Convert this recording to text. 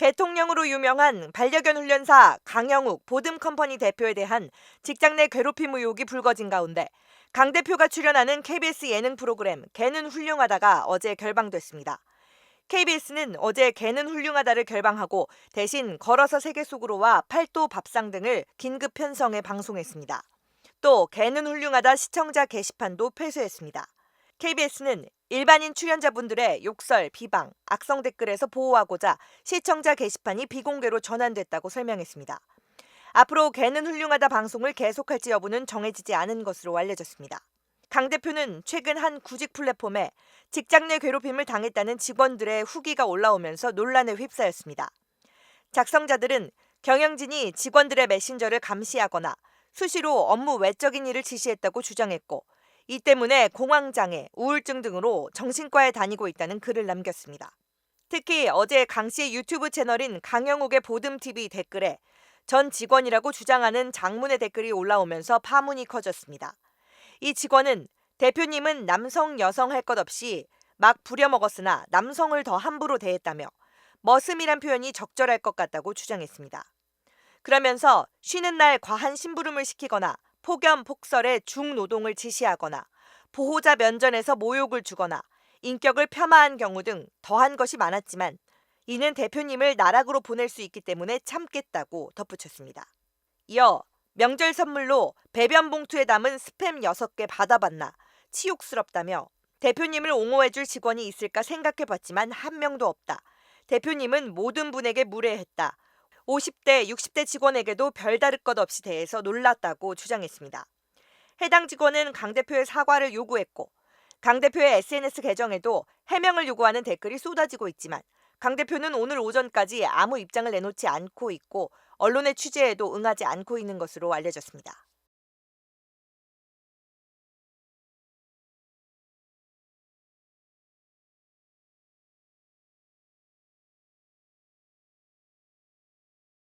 개통령으로 유명한 반려견 훈련사 강영욱 보듬컴퍼니 대표에 대한 직장 내 괴롭힘 의혹이 불거진 가운데 강 대표가 출연하는 KBS 예능 프로그램 개는 훌륭하다가 어제 결방됐습니다. KBS는 어제 개는 훌륭하다를 결방하고 대신 걸어서 세계 속으로와 팔도 밥상 등을 긴급 편성해 방송했습니다. 또 개는 훌륭하다 시청자 게시판도 폐쇄했습니다. KBS는 일반인 출연자분들의 욕설, 비방, 악성 댓글에서 보호하고자 시청자 게시판이 비공개로 전환됐다고 설명했습니다. 앞으로 개는 훌륭하다 방송을 계속할지 여부는 정해지지 않은 것으로 알려졌습니다. 강 대표는 최근 한 구직 플랫폼에 직장 내 괴롭힘을 당했다는 직원들의 후기가 올라오면서 논란에 휩싸였습니다. 작성자들은 경영진이 직원들의 메신저를 감시하거나 수시로 업무 외적인 일을 지시했다고 주장했고 이 때문에 공황장애, 우울증 등으로 정신과에 다니고 있다는 글을 남겼습니다. 특히 어제 강 씨의 유튜브 채널인 강영욱의 보듬TV 댓글에 전 직원이라고 주장하는 장문의 댓글이 올라오면서 파문이 커졌습니다. 이 직원은 대표님은 남성, 여성 할 것 없이 막 부려먹었으나 남성을 더 함부로 대했다며 머슴이란 표현이 적절할 것 같다고 주장했습니다. 그러면서 쉬는 날 과한 심부름을 시키거나 폭염 폭설에 중노동을 지시하거나 보호자 면전에서 모욕을 주거나 인격을 폄하한 경우 등 더한 것이 많았지만 이는 대표님을 나락으로 보낼 수 있기 때문에 참겠다고 덧붙였습니다. 이어 명절 선물로 배변 봉투에 담은 스팸 6개 받아봤나 치욕스럽다며 대표님을 옹호해줄 직원이 있을까 생각해봤지만 한 명도 없다. 대표님은 모든 분에게 무례했다. 50대, 60대 직원에게도 별다를 것 없이 대해서 놀랐다고 주장했습니다. 해당 직원은 강 대표의 사과를 요구했고 강 대표의 SNS 계정에도 해명을 요구하는 댓글이 쏟아지고 있지만 강 대표는 오늘 오전까지 아무 입장을 내놓지 않고 있고 언론의 취재에도 응하지 않고 있는 것으로 알려졌습니다.